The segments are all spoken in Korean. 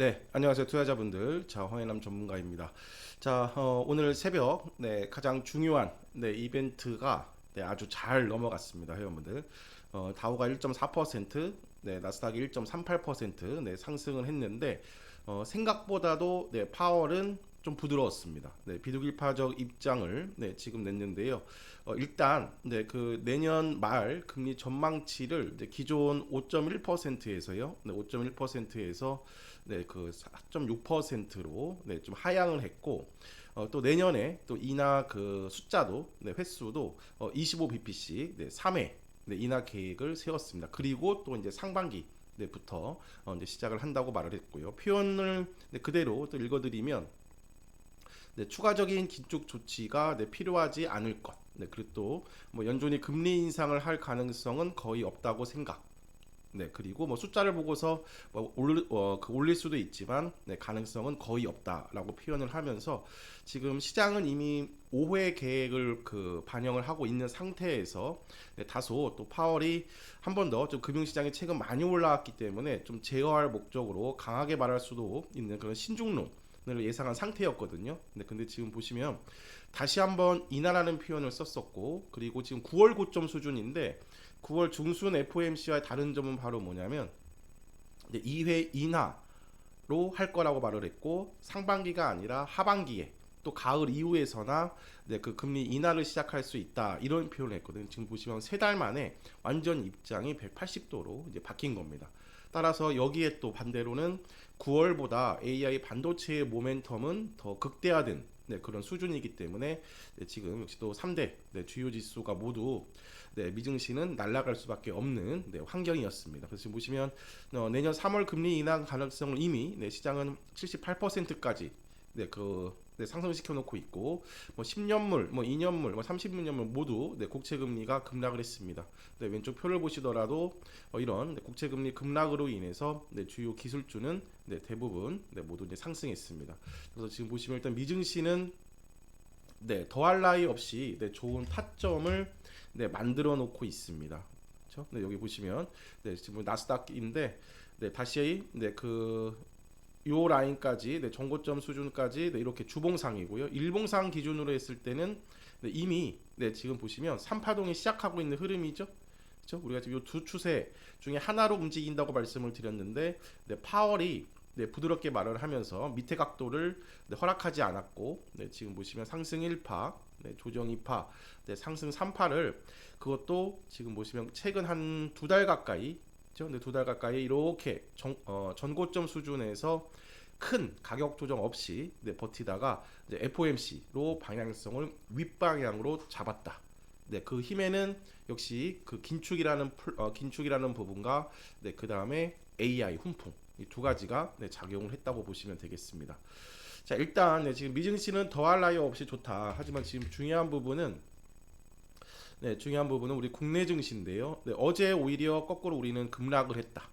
네, 안녕하세요 투자자분들. 자, 황해남 전문가입니다. 자, 어, 오늘 새벽 네, 가장 중요한 네, 이벤트가 네, 아주 잘 넘어갔습니다, 회원분들. 어, 다우가 1.4%, 네, 나스닥이 1.38% 네, 상승을 했는데 어, 생각보다도 네, 파월은 좀 부드러웠습니다. 네, 비둘기파적 입장을 네, 지금 냈는데요. 어, 일단 네, 그 내년 말 금리 전망치를 이제 기존 5.1%에서요. 네, 5.1%에서 네, 그 4.6%로 네, 좀 하향을 했고 어, 또 내년에 또 인하 그 숫자도 네, 횟수도 어, 25bp씩 네, 3회 네, 인하 계획을 세웠습니다. 그리고 또 이제 상반기 네부터 어, 이제 시작을 한다고 말을 했고요. 표현을 네, 그대로 또 읽어드리면 네, 추가적인 긴축 조치가 네, 필요하지 않을 것. 네, 그리고 또 뭐 연준이 금리 인상을 할 가능성은 거의 없다고 생각. 네, 그리고 뭐 숫자를 보고서 뭐 올릴, 어, 그 올릴 수도 있지만 네, 가능성은 거의 없다라고 표현을 하면서 지금 시장은 이미 5회 계획을 그 반영을 하고 있는 상태에서 네, 다소 또 파월이 한 번 더 좀 금융시장이 최근 많이 올라왔기 때문에 좀 제어할 목적으로 강하게 말할 수도 있는 그런 신중론 을 예상한 상태였거든요. 근데 근데 지금 보시면 다시 한번 인하라는 표현을 썼었고 그리고 지금 9월 고점 수준인데 9월 중순 FOMC와의 다른 점은 바로 뭐냐면 2회 인하로 할 거라고 말을 했고 상반기가 아니라 하반기에 또 가을 이후에서나 네, 그 금리 인하를 시작할 수 있다 이런 표현을 했거든요. 지금 보시면 세 달 만에 완전 입장이 180도로 이제 바뀐 겁니다. 따라서 여기에 또 반대로는 9월보다 AI 반도체의 모멘텀은 더 극대화된 네, 그런 수준이기 때문에 네, 지금 역시 또 3대 네, 주요 지수가 모두 네, 미증시는 날아갈 수밖에 없는 네, 환경이었습니다. 그래서 지금 보시면 어, 내년 3월 금리 인하 가능성을 이미 네, 시장은 78%까지 네, 그 네, 상승시켜 놓고 있고 뭐 10년물, 뭐 2년물, 뭐 30년물 모두 네, 국채 금리가 급락을 했습니다. 네, 왼쪽 표를 보시더라도 어, 이런 네, 국채 금리 급락으로 인해서 네, 주요 기술주는 네, 대부분 네, 모두 이제 상승했습니다. 그래서 지금 보시면 일단 미증시는 네, 더할 나위 없이 네, 좋은 타점을 네, 만들어 놓고 있습니다. 그렇죠? 네, 여기 보시면 네, 지금 나스닥인데 네, 다시 네, 그 요 라인까지 네, 정고점 수준까지 네, 이렇게 주봉상이고요. 일봉상 기준으로 했을 때는 네, 이미 네, 지금 보시면 3파동이 시작하고 있는 흐름이죠. 그렇죠? 우리가 지금 요 두 추세 중에 하나로 움직인다고 말씀을 드렸는데 네, 파월이 네, 부드럽게 말을 하면서 밑에 각도를 네, 허락하지 않았고 네, 지금 보시면 상승 1파, 네, 조정 2파, 네, 상승 3파를 그것도 지금 보시면 최근 한 두 달 가까이. 근데 두 달 가까이 이렇게 정, 어, 전고점 수준에서 큰 가격 조정 없이 네, 버티다가 이제 FOMC로 방향성을 윗방향으로 잡았다. 네, 그 힘에는 역시 그 긴축이라는 풀, 어, 긴축이라는 부분과 네, 그 다음에 AI 훈풍 이 두 가지가 네, 작용을 했다고 보시면 되겠습니다. 자, 일단 네, 지금 미증시는 더할 나위 없이 좋다. 하지만 지금 중요한 부분은 네, 중요한 부분은 우리 국내 증시인데요. 네, 어제 오히려 거꾸로 우리는 급락을 했다.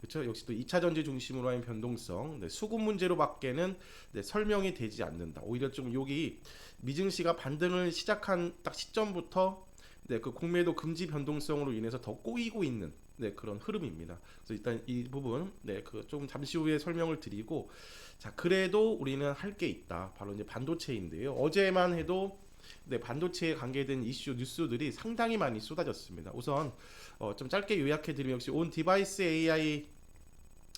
그렇죠? 역시 또 2차 전지 중심으로 한 변동성, 네, 수급 문제로밖에는 네, 설명이 되지 않는다. 오히려 좀 여기 미증시가 반등을 시작한 딱 시점부터 네, 그 공매도 금지 변동성으로 인해서 더 꼬이고 있는 네, 그런 흐름입니다. 그래서 일단 이 부분 네, 그 좀 잠시 후에 설명을 드리고 자, 그래도 우리는 할 게 있다. 바로 이제 반도체인데요. 어제만 해도 네, 반도체에 관계된 이슈 뉴스들이 상당히 많이 쏟아졌습니다. 우선 어, 좀 짧게 요약해 드리면 역시 온 디바이스 AI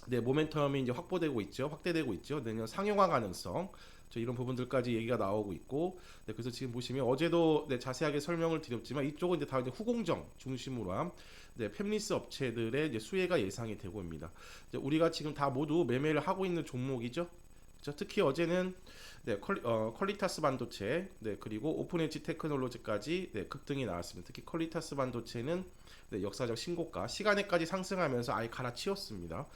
네, 모멘텀이 이제 확보되고 있죠. 확대되고 있죠. 내년 상용화 가능성. 저 이런 부분들까지 얘기가 나오고 있고, 네, 그래서 지금 보시면 어제도 네, 자세하게 설명을 드렸지만 이쪽은 이제 다 이제 후공정 중심으로 한 네, 팹리스 업체들의 이제 수혜가 예상이 되고 있습니다. 우리가 지금 다 모두 매매를 하고 있는 종목이죠. 그렇죠? 특히 어제는 네, 퀄리, 어, 퀄리타스 반도체, 네, 그리고 오픈 엣지 테크놀로지까지 네, 급등이 나왔습니다. 특히 퀄리타스 반도체는 네, 역사적 신고가 시간에까지 상승하면서 아예 갈아치웠습니다.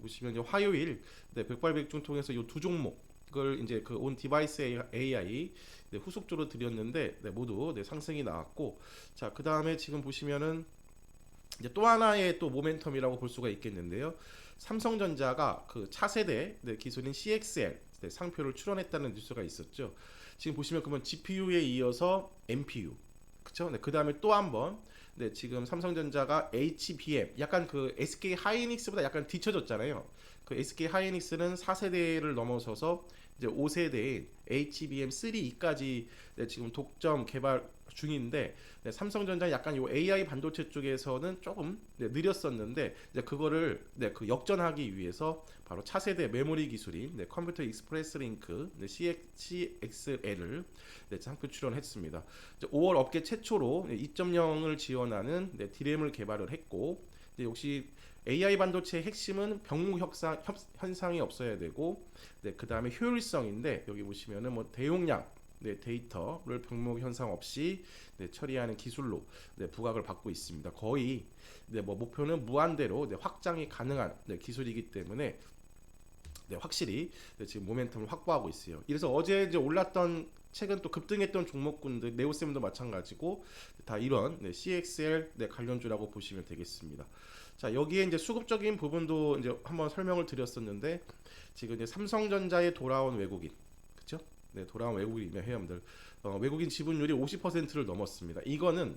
보시면 이제 화요일 네, 백발백중 통해서 이 두 종목을 이제 그 온 디바이스 AI 네, 후속조로 드렸는데 네, 모두 네, 상승이 나왔고 자 그 다음에 지금 보시면은 이제 또 하나의 또 모멘텀이라고 볼 수가 있겠는데요. 삼성전자가 그 차세대 네, 기술인 CXL 네, 상표를 출원했다는 뉴스가 있었죠. 지금 보시면 그러면 GPU에 이어서 MPU 그쵸? 네, 그 다음에 또 한 번, 네, 지금 삼성전자가 HBM, 약간 그 SK 하이닉스보다 약간 뒤쳐졌잖아요. 그 SK 하이닉스는 4세대를 넘어서서 이제 5세대인 HBM3E까지 네, 지금 독점 개발 중인데 네, 삼성전자 약간 요 AI 반도체 쪽에서는 조금 네, 느렸었는데 이제 그거를 네, 그 역전하기 위해서 바로 차세대 메모리 기술인 네, 컴퓨터 익스프레스 링크 네, CXL을 네, 상표 출원했습니다. 이제 5월 업계 최초로 네, 2.0을 지원하는 네, 디램을 개발을 했고 네, 역시 AI 반도체의 핵심은 병무 협상, 협, 현상이 없어야 되고 네, 그 다음에 효율성인데 여기 보시면은 뭐 대용량 네, 데이터를 병목 현상 없이 네, 처리하는 기술로 네, 부각을 받고 있습니다. 거의 네, 뭐 목표는 무한대로 네, 확장이 가능한 네, 기술이기 때문에 네, 확실히 네, 지금 모멘텀을 확보하고 있어요. 그래서 어제 이제 올랐던 최근 또 급등했던 종목군들 네오셈도 마찬가지고 다 이런 네, CXL 네, 관련주라고 보시면 되겠습니다. 자 여기에 이제 수급적인 부분도 이제 한번 설명을 드렸었는데 지금 이제 삼성전자에 돌아온 외국인? 네 돌아온 외국인이면 회원들 어, 외국인 지분율이 50%를 넘었습니다. 이거는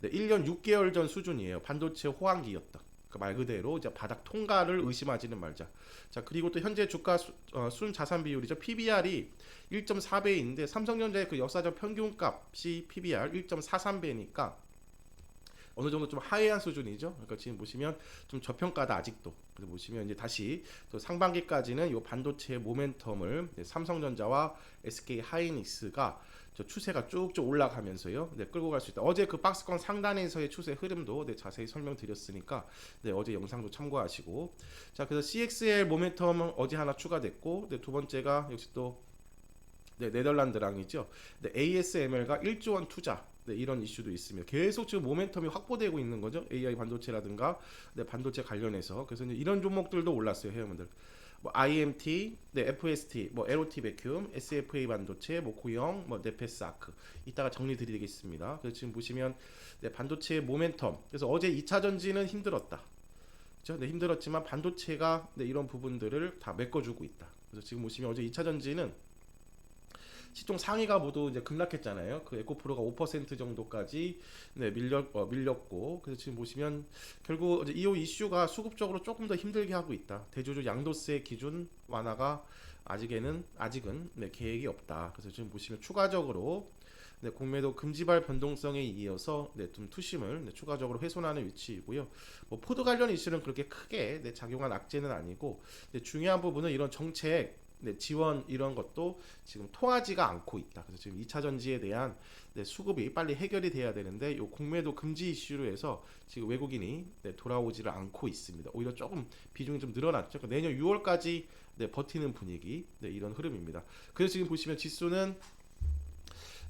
네, 1년 6개월 전 수준이에요. 반도체 호황기였다. 그 말 그대로 이제 바닥 통과를 의심하지는 말자. 자 그리고 또 현재 주가 수, 어, 순 자산 비율이죠. PBR이 1.4배인데 삼성전자의 그 역사적 평균값이 PBR 1.43배니까 어느 정도 좀 하이한 수준이죠. 그러니까 지금 보시면 좀 저평가다 아직도. 그래서 보시면 이제 다시 또 상반기까지는 이 반도체의 모멘텀을 삼성전자와 SK 하이닉스가 저 추세가 쭉쭉 올라가면서요. 네, 끌고 갈 수 있다. 어제 그 박스권 상단에서의 추세 흐름도 네, 자세히 설명드렸으니까 네, 어제 영상도 참고하시고 자 그래서 CXL 모멘텀은 어제 하나 추가됐고 네, 두 번째가 역시 또 네, 네덜란드랑이죠. 네, ASML가 1조 원 투자 네, 이런 이슈도 있으며 계속 지금 모멘텀이 확보되고 있는 거죠. AI 반도체라든가 네, 반도체 관련해서 그래서 이런 종목들도 올랐어요, 회원분들. 뭐 IMT, 네, FST, 뭐 LOT 베큐um, SFA 반도체, 뭐 고영, 뭐 네페스 아크 이따가 정리 드리겠습니다. 그래서 지금 보시면 네, 반도체의 모멘텀. 그래서 어제 2차 전지는 힘들었다. 그렇죠? 네, 힘들었지만 반도체가 네, 이런 부분들을 다 메꿔주고 있다. 그래서 지금 보시면 어제 2차 전지는 시총 상위가 모두 이제 급락했잖아요. 그 에코프로가 5% 정도까지 네, 밀렸 어, 밀렸고 그래서 지금 보시면 결국 어제 이후 이슈가 수급적으로 조금 더 힘들게 하고 있다. 대주주 양도세 기준 완화가 아직에는 아직은 네, 계획이 없다. 그래서 지금 보시면 추가적으로 네, 공매도 금지발 변동성에 이어서 네, 좀 투심을 네, 추가적으로 훼손하는 위치이고요. 뭐 포드 관련 이슈는 그렇게 크게 네, 작용한 악재는 아니고 네, 중요한 부분은 이런 정책 네, 지원 이런 것도 지금 통하지가 않고 있다. 그래서 지금 2차 전지에 대한 네, 수급이 빨리 해결이 돼야 되는데 이 공매도 금지 이슈로 해서 지금 외국인이 네, 돌아오지를 않고 있습니다. 오히려 조금 비중이 좀 늘어났죠. 그러니까 내년 6월까지 네, 버티는 분위기 네, 이런 흐름입니다. 그래서 지금 보시면 지수는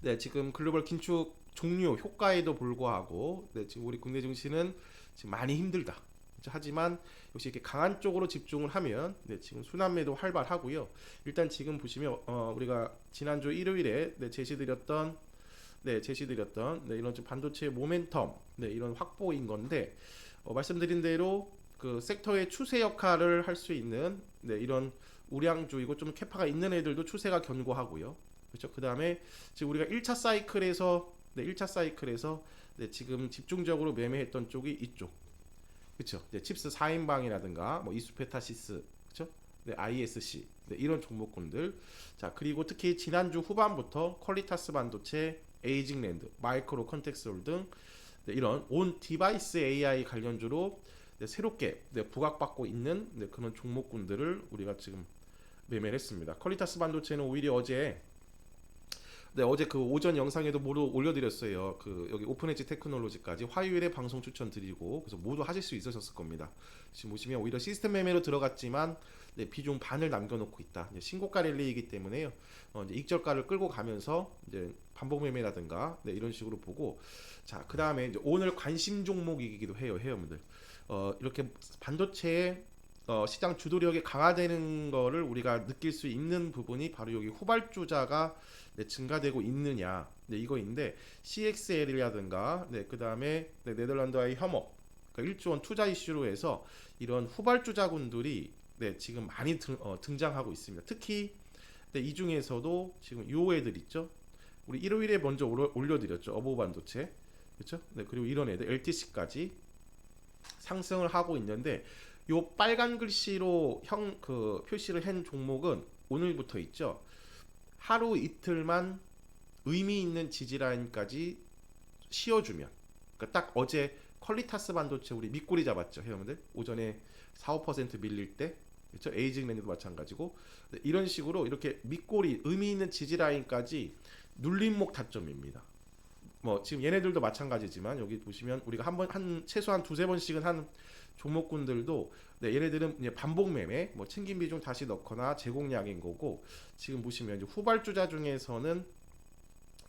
네, 지금 글로벌 긴축 종료 효과에도 불구하고 네, 지금 우리 국내 증시는 지금 많이 힘들다. 하지만 역시 이렇게 강한 쪽으로 집중을 하면 네, 지금 순환매도 활발하고요. 일단 지금 보시면 어, 우리가 지난주 일요일에 네, 제시드렸던 네, 제시드렸던 네, 이런 좀 반도체 모멘텀 네, 이런 확보인 건데 어, 말씀드린 대로 그 섹터의 추세 역할을 할 수 있는 네, 이런 우량주이고 좀 캐파가 있는 애들도 추세가 견고하고요. 그렇죠? 그 다음에 지금 우리가 1차 사이클에서 네, 1차 사이클에서 네, 지금 집중적으로 매매했던 쪽이 이쪽. 그렇죠? 네, 칩스 4인방이라든가 뭐 이수페타시스 그렇죠? 네, ISC 네, 이런 종목군들. 자, 그리고 특히 지난주 후반부터 퀄리타스 반도체, 에이징랜드, 마이크로 컨텍스홀 등 네, 이런 온 디바이스 AI 관련주로 네, 새롭게 네, 부각받고 있는 네, 그런 종목군들을 우리가 지금 매매를 했습니다. 퀄리타스 반도체는 오히려 어제 네, 어제 그 오전 영상에도 모두 올려드렸어요. 그 여기 오픈엣지 테크놀로지까지 화요일에 방송 추천드리고 그래서 모두 하실 수 있으셨을 겁니다. 지금 보시면 오히려 시스템 매매로 들어갔지만 네, 비중 반을 남겨놓고 있다. 신고가 랠리이기 때문에요. 어, 이제 익절가를 끌고 가면서 이제 반복 매매라든가 네, 이런 식으로 보고 자, 그 다음에 오늘 관심 종목이기도 해요, 회원분들. 어, 이렇게 반도체의 어, 시장 주도력이 강화되는 거를 우리가 느낄 수 있는 부분이 바로 여기 후발주자가 네, 증가되고 있느냐 네, 이거인데 CXL이라든가 네, 그 다음에 네, 네덜란드와의 협업 그러니까 1조 원 투자 이슈로 해서 이런 후발주자군들이 네, 지금 많이 등, 어, 등장하고 있습니다. 특히 네, 이 중에서도 지금 요 애들 있죠. 우리 일요일에 먼저 올려, 올려드렸죠. 어보 반도체 그렇죠? 네, 그리고 이런 애들 LTC까지 상승을 하고 있는데 요 빨간 글씨로 형 그 표시를 한 종목은 오늘부터 있죠. 하루 이틀만 의미 있는 지지 라인까지 씌워주면. 그러니까 딱 어제 퀄리타스 반도체 우리 밑꼬리 잡았죠 회원들? 오전에 4, 5% 밀릴 때. 그렇죠? 에이징랜드도 마찬가지고. 네, 이런 식으로 이렇게 밑꼬리 의미 있는 지지 라인까지 눌림목 타점입니다. 뭐 지금 얘네들도 마찬가지지만 여기 보시면 우리가 한 번 한 최소한 두세 번씩은 한 종목군들도 네, 얘네들은 이제 반복 매매, 뭐 챙김 비중 다시 넣거나 제공량인 거고 지금 보시면 이제 후발주자 중에서는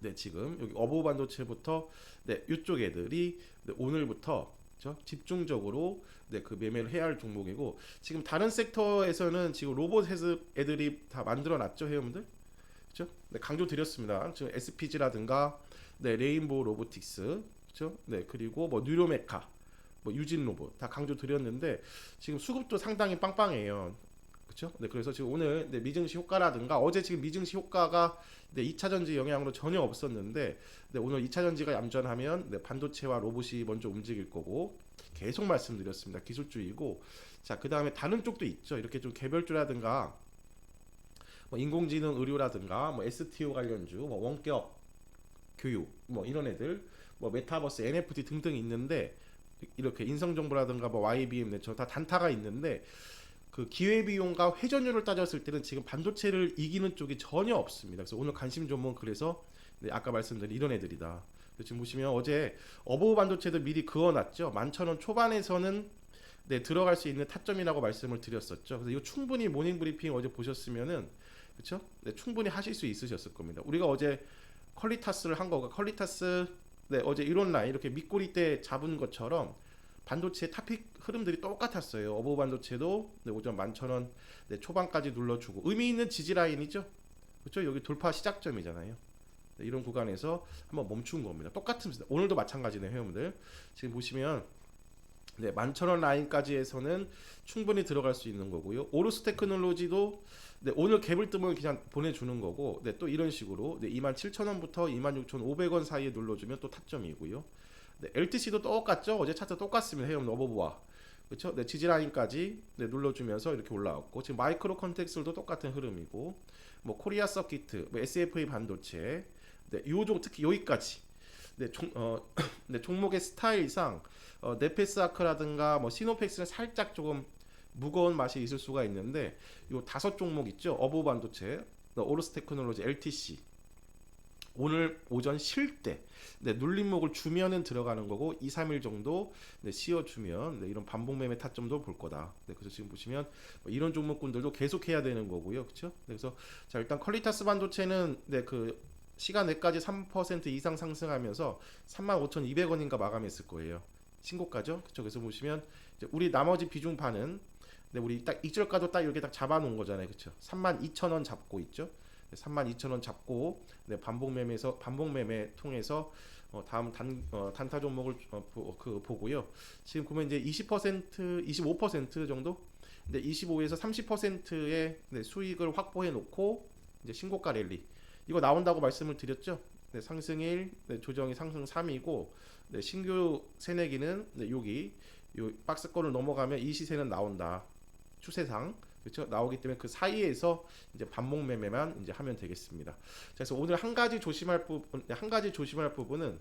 네 지금 여기 어부 반도체부터 네 이쪽 애들이 네, 오늘부터? 집중적으로 네, 그 매매를 해야 할 종목이고 지금 다른 섹터에서는 지금 로봇 해스 애들이 다 만들어 놨죠 회원들 그렇죠? 네, 강조 드렸습니다. 지금 SPG라든가 네, 레인보우 로보틱스 그렇죠? 네, 그리고 뭐 뉴로메카 뭐 유진 로봇 다 강조 드렸는데 지금 수급도 상당히 빵빵해요. 그렇죠? 네, 그래서 지금 오늘 네, 미증시 효과라든가 어제 지금 미증시 효과가 네, 2차 전지 영향으로 전혀 없었는데 네, 오늘 2차 전지가 얌전하면 네, 반도체와 로봇이 먼저 움직일 거고 계속 말씀드렸습니다. 기술주의고 자, 그다음에 다른 쪽도 있죠. 이렇게 좀 개별주라든가 뭐 인공지능 의료라든가 뭐 STO 관련주, 뭐 원격 교육 뭐 이런 애들 뭐 메타버스 NFT 등등 있는데 이렇게 인성 정보라든가 뭐 YBM 네저 다 단타가 있는데 그 기회 비용과 회전율을 따졌을 때는 지금 반도체를 이기는 쪽이 전혀 없습니다. 그래서 오늘 관심 종목은 그래서 네, 아까 말씀드린 이런 애들이다. 지금 보시면 어제 어버브 반도체도 미리 그어놨죠. 만천원 초반에서는 네, 들어갈 수 있는 타점이라고 말씀을 드렸었죠. 그래서 이거 충분히 모닝 브리핑 어제 보셨으면은 그렇죠? 네, 충분히 하실 수 있으셨을 겁니다. 우리가 어제 퀄리타스를 한 거가 퀄리타스 네, 어제 이런 라인 이렇게 밑꼬리 때 잡은 것처럼 반도체 탑픽 흐름들이 똑같았어요. 어버 반도체도 네, 오전 11,000원 네, 초반까지 눌러주고 의미 있는 지지 라인이죠. 그렇죠? 여기 돌파 시작점이잖아요. 네, 이런 구간에서 한번 멈춘 겁니다. 똑같습니다. 오늘도 마찬가지네요, 회원들. 지금 보시면 네, 11,000원 라인까지 해서는 충분히 들어갈 수 있는 거고요. 오르스 테크놀로지도 네, 오늘 갭을 뜨면 그냥 보내주는 거고, 네, 또 이런 식으로 네, 27,000원부터 26,500원 사이에 눌러주면 또 타점이고요. 네, LTC도 똑같죠. 어제 차트 똑같습니다. 해요, 너버브와. 그렇죠? 네, 지지 라인까지 네, 눌러주면서 이렇게 올라왔고, 지금 마이크로 컨텍스도 똑같은 흐름이고, 뭐 코리아 서키트, 뭐 SFA 반도체, 네, 요종 특히 여기까지. 네, 종, 어, 네, 종목의 스타일상 어, 네페스아크라든가 뭐 시노펙스는 살짝 조금 무거운 맛이 있을 수가 있는데 요 다섯 종목 있죠 어부 반도체, 오르스 테크놀로지, LTC 오늘 오전 쉴 때 네, 눌림목을 주면은 들어가는 거고 2, 3일 정도 네, 씌워주면 네, 이런 반복 매매 타점도 볼 거다. 네, 그래서 지금 보시면 뭐 이런 종목군들도 계속 해야 되는 거고요, 그렇죠? 네, 그래서 자 일단 퀄리타스 반도체는 네, 그 시간 내까지 3% 이상 상승하면서 35,200원인가 마감했을 거예요. 신고가죠. 그렇죠. 그래서 보시면 우리 나머지 비중 반은 네, 우리 딱 익절가도 딱 이렇게 딱 잡아 놓은 거잖아요. 그렇죠. 32,000원 잡고 있죠. 32,000원 잡고 네, 반복 매매에서 반복 매매 통해서 어, 다음 단 어, 단타 종목을 어, 보, 그 보고요. 지금 보면 이제 20% 25% 정도 네, 25에서 30%의 네, 수익을 확보해 놓고 이제 신고가 랠리 이거 나온다고 말씀을 드렸죠. 네, 상승 1, 네, 조정이 상승 3이고 네, 신규 새내기는 네, 여기 요 박스권을 넘어가면 이 시세는 나온다. 추세상 그렇죠 나오기 때문에 그 사이에서 이제 반복 매매만 이제 하면 되겠습니다. 그래서 오늘 한 가지 조심할 부분 한 가지 조심할 부분은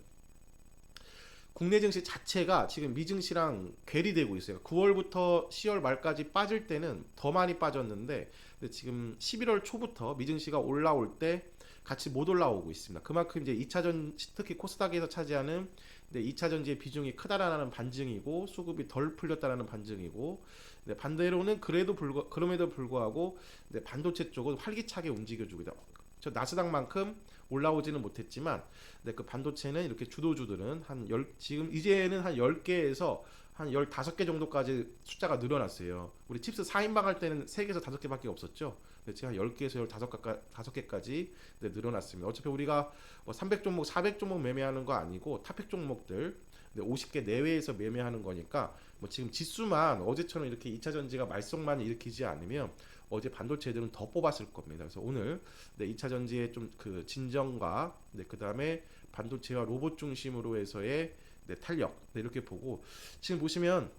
국내 증시 자체가 지금 미증시랑 괴리되고 있어요. 9월부터 10월 말까지 빠질 때는 더 많이 빠졌는데 지금 11월 초부터 미증시가 올라올 때 같이 못 올라오고 있습니다. 그만큼 이제 2차 전 특히 코스닥에서 차지하는 네, 2차 전지의 비중이 크다라는 반증이고 수급이 덜 풀렸다라는 반증이고 네, 반대로는 그래도 불구 그럼에도 불구하고 네, 반도체 쪽은 활기차게 움직여주고 있다. 저 나스닥만큼 올라오지는 못했지만 네, 그 반도체는 이렇게 주도주들은 한 열 지금 이제는 한 10개에서 한 15개 정도까지 숫자가 늘어났어요. 우리 칩스 4인방 할 때는 3개에서 5개밖에 없었죠. 네, 한 10개에서 15개까지 네, 늘어났습니다. 어차피 우리가 뭐 300종목, 400종목 매매하는 거 아니고 탑픽 종목들 네, 50개 내외에서 매매하는 거니까 뭐 지금 지수만 어제처럼 이렇게 2차 전지가 말썽만 일으키지 않으면 어제 반도체들은 더 뽑았을 겁니다. 그래서 오늘 네, 2차 전지의 좀 그 진정과 네, 그다음에 반도체와 로봇 중심으로 해서의 네, 탄력 네, 이렇게 보고 지금 보시면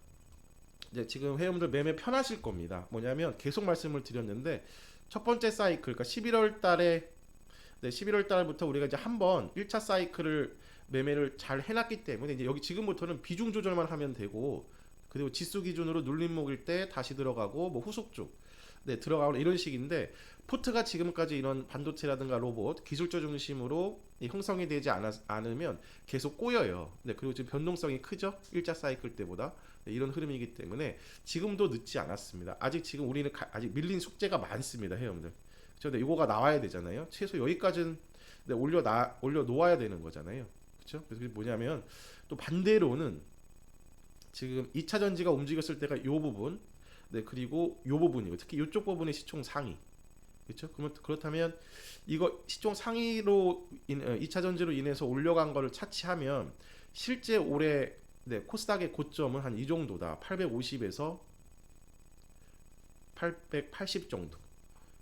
이제 지금 회원들 매매 편하실 겁니다. 뭐냐면 계속 말씀을 드렸는데 첫 번째 사이클 그러니까 11월 달에 네, 11월 달부터 우리가 이제 한번 1차 사이클을 매매를 잘 해놨기 때문에 이제 여기 지금부터는 비중 조절만 하면 되고 그리고 지수 기준으로 눌림목일 때 다시 들어가고 뭐 후속 쪽 네, 들어가고 이런 식인데 포트가 지금까지 이런 반도체라든가 로봇 기술적 중심으로 이 형성이 되지 않았, 않으면 계속 꼬여요. 네, 그리고 지금 변동성이 크죠. 1차 사이클 때보다 네, 이런 흐름이기 때문에 지금도 늦지 않았습니다. 아직 지금 우리는 가- 아직 밀린 숙제가 많습니다, 회원들. 그렇죠? 네, 이거가 나와야 되잖아요. 최소 여기까지는 네, 올려 나 올려 놓아야 되는 거잖아요. 그렇죠? 그래서 뭐냐면 또 반대로는 지금 2차 전지가 움직였을 때가 이 부분, 네 그리고 이 부분이고 특히 이쪽 부분이 시총 상위, 그렇죠? 그러면 그렇다면 이거 시총 상위로 인, 어, 2차 전지로 인해서 올려간 거를 차치하면 실제 올해 네, 코스닥의 고점은 한 이 정도다. 850에서 880 정도.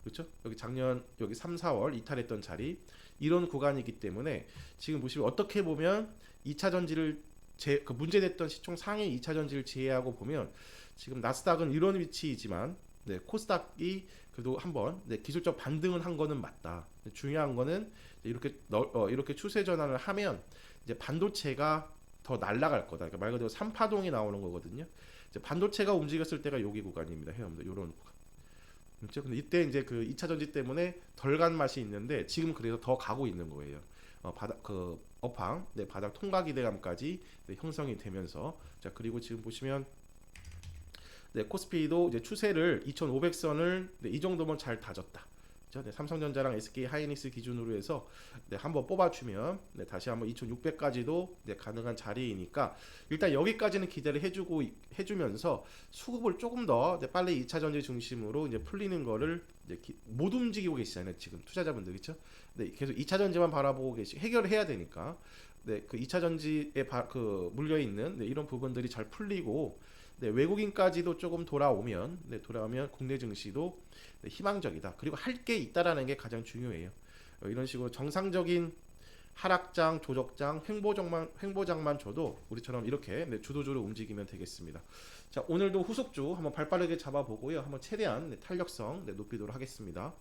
그렇죠? 여기 작년 여기 3, 4월 이탈했던 자리 이런 구간이기 때문에 지금 보시면 어떻게 보면 2차 전지를 제, 그 문제됐던 시총 상위 2차 전지를 제외하고 보면 지금 나스닥은 이런 위치이지만 네, 코스닥이 그래도 한번 네, 기술적 반등을 한 거는 맞다. 중요한 거는 이렇게 너, 어, 이렇게 추세 전환을 하면 이제 반도체가 더 날아갈 거다. 그러니까 말 그대로 3파동이 나오는 거거든요. 이제 반도체가 움직였을 때가 여기 구간입니다. 회원들 이런 구간. 그렇죠? 근데 이때 이제 그 2차 전지 때문에 덜 간 맛이 있는데 지금 그래서 더 가고 있는 거예요. 어, 바닥 그 업황, 네, 바닥 통과 기대감까지 네, 형성이 되면서 자 그리고 지금 보시면 네, 코스피도 이제 추세를 2,500선을 네, 이 정도면 잘 다졌다. 네, 삼성전자랑 SK 하이닉스 기준으로 해서 네, 한번 뽑아주면 네, 다시 한번 2,600까지도 네, 가능한 자리이니까 일단 여기까지는 기대를 해주고 해주면서 수급을 조금 더 네, 빨리 2차 전지 중심으로 이제 풀리는 거를 이제 기- 못 움직이고 계시잖아요 지금 투자자분들 그렇죠? 네, 계속 2차 전지만 바라보고 계시 해결을 해야 되니까 네, 그 2차 전지에 바, 그 물려 있는 네, 이런 부분들이 잘 풀리고 네, 외국인까지도 조금 돌아오면 네, 돌아오면 국내 증시도 네, 희망적이다. 그리고 할 게 있다라는 게 가장 중요해요. 어, 이런 식으로 정상적인 하락장, 조적장, 횡보장만 횡보장만 줘도 우리처럼 이렇게 네, 주도주로 움직이면 되겠습니다. 자, 오늘도 후속주 한번 발빠르게 잡아보고요. 한번 최대한 네, 탄력성 네, 높이도록 하겠습니다.